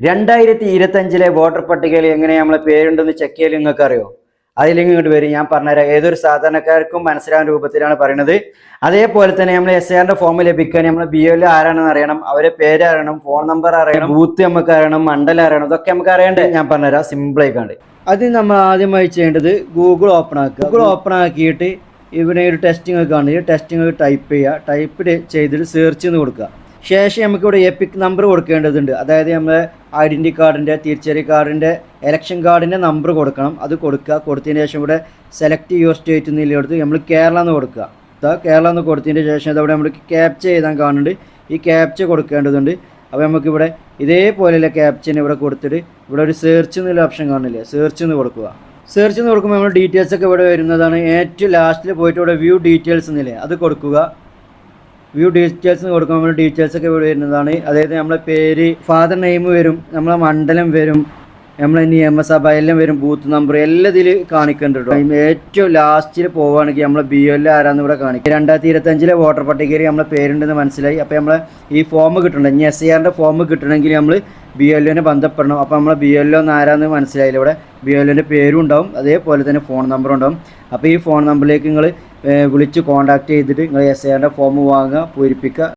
രണ്ടായിരത്തി ഇരുപത്തഞ്ചിലെ വോട്ടർ പട്ടികയിൽ എങ്ങനെ നമ്മളെ പേരുണ്ടെന്ന് ചെക്ക് ചെയ്യൽ നിങ്ങൾക്ക് അറിയോ അതിലേക്ക് ഇങ്ങോട്ട് വരും. ഞാൻ പറഞ്ഞുതരാം. ഏതൊരു സാധാരണക്കാർക്കും മനസ്സിലാവുന്ന രൂപത്തിലാണ് പറയുന്നത് അതേപോലെ തന്നെ നമ്മൾ എസ് ആറിന്റെ ഫോം ലഭിക്കാൻ നമ്മൾ ബി എൽ ആരാണെന്ന് അറിയണം. അവരെ പേര് അറിയണം. ഫോൺ നമ്പർ അറിയണം. ബൂത്ത് നമുക്ക് അറിയണം. മണ്ഡലം അറിയണം. ഇതൊക്കെ നമുക്ക് അറിയണ്ടേ? ഞാൻ പറഞ്ഞുതരാം. സിമ്പിൾ ആയിക്കാണ്ട്. അത് നമ്മൾ ആദ്യമായി ചെയ്യേണ്ടത് ഗൂഗിൾ ഓപ്പൺ ആക്കുക. ഗൂഗിൾ ഓപ്പൺ ആക്കിയിട്ട് ഇവിടെ ഒരു ടെസ്റ്റിംഗ് ഒക്കെ കാണുക ടെസ്റ്റിംഗ് ടൈപ്പ് ചെയ്യുക. ടൈപ്പ് ചെയ്തിട്ട് സെർച്ച് എന്ന് കൊടുക്കുക. ശേഷം നമുക്കിവിടെ എപ്പിക് നമ്പർ കൊടുക്കേണ്ടതുണ്ട്. അതായത് നമ്മൾ ഐഡന്റി കാർഡിന്റെ തിരിച്ചറി കാർഡിന്റെ ഇലക്ഷൻ കാർഡിന്റെ നമ്പർ കൊടുക്കണം. അത് കൊടുക്കുക. കൊടുത്തതിന് ശേഷം ഇവിടെ സെലക്ട് യുവർ സ്റ്റേറ്റ് എന്നില്ലെടുത്ത് നമ്മൾ കേരള എന്ന് കൊടുക്കുക. കേരള എന്ന് കൊടുത്തതിന് ശേഷം അതവിടെ നമ്മൾ ക്യാപ്ച ചെയ്താൽ കാണുന്നുണ്ട്. ഈ ക്യാപ്ച കൊടുക്കേണ്ടതുണ്ട്. അപ്പോൾ നമുക്കിവിടെ ഇതേപോലെയുള്ള ക്യാപ്ചന് ഇവിടെ കൊടുത്തിട്ട് ഇവിടെ ഒരു സെർച്ച് എന്നുള്ള ഓപ്ഷൻ കാണില്ലേ സെർച്ച് എന്ന് കൊടുക്കുക. സെർച്ച് എന്ന് കൊടുക്കുമ്പോൾ നമ്മൾ ഡീറ്റെയിൽസ് ഒക്കെ ഇവിടെ വരുന്നതാണ്. ഏറ്റവും ലാസ്റ്റിൽ പോയിട്ട് ഇവിടെ വ്യൂ ഡീറ്റെയിൽസ് എന്നില്ലേ അത് കൊടുക്കുക. വ്യൂ ഡീറ്റെയിൽസ് കൊടുക്കുമ്പോൾ നമ്മൾ ഡീറ്റെയിൽസ് ഒക്കെ ഇവിടെ വരുന്നതാണ്. അതായത് നമ്മളെ പേര് ഫാദർ നെയിം വരും നമ്മളെ മണ്ഡലം വരും നമ്മളെ നിയമസഭ എല്ലാം വരും ബൂത്ത് നമ്പർ എല്ലാം ഇതിൽ കാണിക്കുന്നുണ്ട് കേട്ടോ ഏറ്റവും ലാസ്റ്റിൽ പോവുകയാണെങ്കിൽ നമ്മളെ ബി എൽ ആരാന്ന് ഇവിടെ കാണിക്കും. രണ്ടായിരത്തി ഇരുപത്തഞ്ചിലെ വോട്ടർ പട്ടികയിൽ നമ്മളെ പേരുണ്ടെന്ന് മനസ്സിലായി. അപ്പോൾ നമ്മളെ ഈ ഫോം കിട്ടണം ഇനി എസ് ഐ ആറിന്റെ ഫോം കിട്ടണമെങ്കിൽ നമ്മൾ ബി എൽ ഒനെ ബന്ധപ്പെടണം. അപ്പോൾ നമ്മളെ ബി എൽ ഒ ആരാന്ന് മനസ്സിലായില്ല ഇവിടെ? ബി എൽ ഒന്റെ പേരും ഉണ്ടാവും. അതേപോലെ തന്നെ ഫോൺ നമ്പറും ഉണ്ടാവും. അപ്പോൾ ഈ ഫോൺ നമ്പറിലേക്ക് നിങ്ങൾ വിളിച്ച് കോൺടാക്റ്റ് ചെയ്തിട്ട് നിങ്ങൾ എസ് ഐ ആറിന്റെ ഫോം വാങ്ങുക പൂരിപ്പിക്കുക.